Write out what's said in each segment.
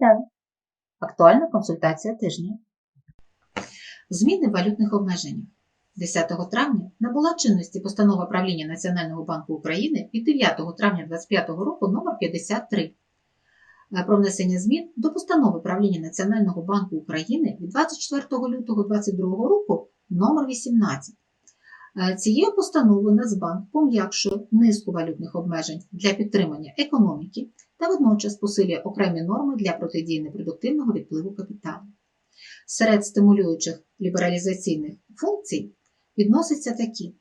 Вітаю! Актуальна консультація тижня. Зміни валютних обмеженнях. 10 травня набула чинності постанова правління Національного банку України від 9 травня 2025 року номер 53 е, про внесення змін до постанови правління Національного банку України від 24 лютого 2022 року номер 18. Е, Цією постановою Нацбанк пом'якшує низку валютних обмежень для підтримання економіки та водночас посилює окремі норми для протидії непродуктивного відпливу капіталу. Серед стимулюючих лібералізаційних функцій відносяться такі: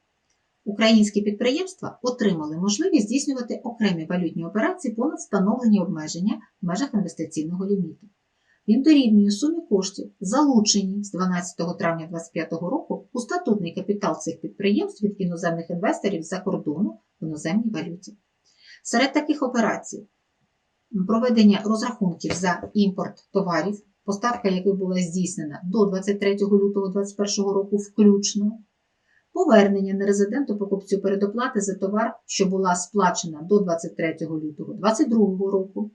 українські підприємства отримали можливість здійснювати окремі валютні операції понад встановлені обмеження в межах інвестиційного ліміту. Він дорівнює сумі коштів, залучені з 12 травня 2025 року у статутний капітал цих підприємств від іноземних інвесторів за кордону в іноземній валюті. Серед таких операцій проведення розрахунків за імпорт товарів, поставка яких була здійснена до 23 лютого 2021 року включно, повернення нерезиденту покупцю передоплати за товар, що була сплачена до 23 лютого 2022 року,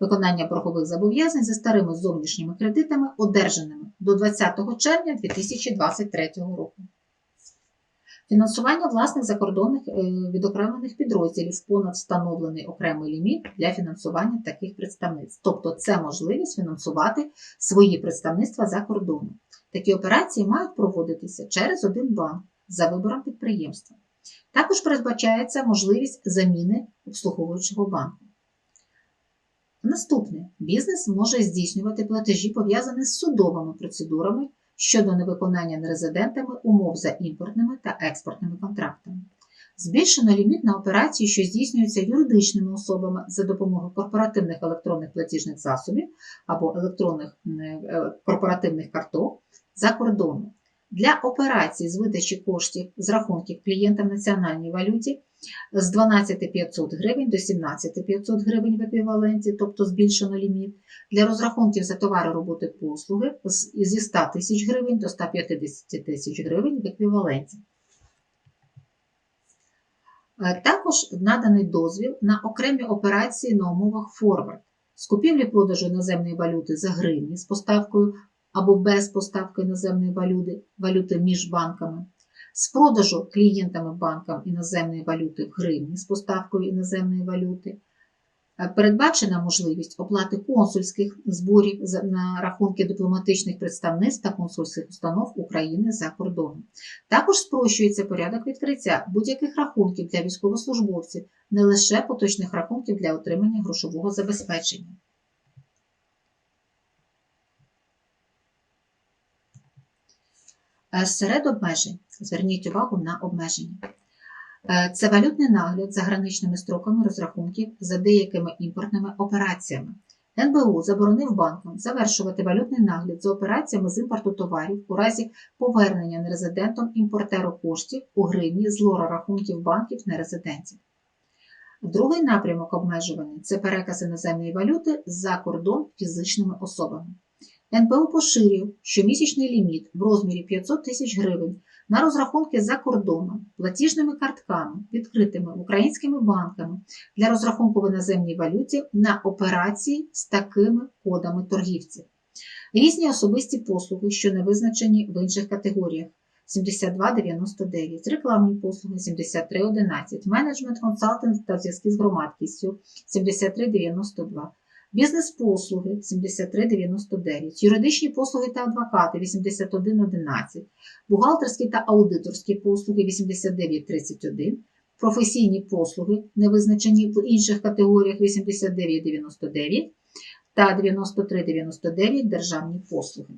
виконання боргових зобов'язань за старими зовнішніми кредитами, одержаними до 20 червня 2023 року. Фінансування власних закордонних е, відокремлених підрозділів понад встановлений окремий ліміт для фінансування таких представництв. Тобто це можливість фінансувати свої представництва за кордоном. Такі операції мають проводитися через один банк за вибором підприємства. Також передбачається можливість заміни обслуговуючого банку. Наступне бізнес може здійснювати платежі, пов'язані з судовими процедурами щодо невиконання нерезидентами умов за імпортними та експортними контрактами. Збільшено ліміт на операції, що здійснюються юридичними особами за допомогою корпоративних електронних платіжних засобів або електронних е, корпоративних карток за кордоном. Для операцій з видачі коштів з рахунків клієнтам в національній валюті з 12 500 гривень до 17 500 гривень в еквіваленті, тобто збільшено ліміт, для розрахунків за товари роботи послуги зі 100 тисяч гривень до 150 тисяч гривень в еквіваленті. Е, також наданий дозвіл на окремі операції на умовах форвард з купівлі-продажу іноземної валюти за гривні з поставкою або без поставки іноземної валюти, валюти між банками, з продажу клієнтами банкам іноземної валюти в гривні з поставкою іноземної валюти. Е, передбачена можливість оплати консульських зборів на рахунки дипломатичних представництв та консульських установ України за кордоном. Також спрощується порядок відкриття будь-яких рахунків для військовослужбовців, не лише поточних рахунків для отримання грошового забезпечення. Серед обмежень зверніть увагу на обмеження. Е, це валютний нагляд за граничними строками розрахунків за деякими імпортними операціями. НБУ заборонив банкам завершувати валютний нагляд за операціями з імпорту товарів у разі повернення нерезидентом імпортеру коштів у гривні з лора рахунків банків нерезидентів. Другий напрямок обмежування це переказ іноземної валюти за кордон фізичними особами. НБУ поширює щомісячний ліміт в розмірі 500 тисяч гривень на розрахунки за кордоном, платіжними картками, відкритими українськими банками для розрахунку в іноземній валюті на операції з такими кодами торгівців. Різні особисті послуги, що не визначені в інших категоріях. 72,99, рекламні послуги 73,11, менеджмент консалтинг та зв'язки з громадськістю 73,92, бізнес-послуги 73,99, юридичні послуги та адвокати 81,11, бухгалтерські та аудиторські послуги 89,31, професійні послуги, не визначені в інших категоріях 89,99 та 93,99 державні послуги.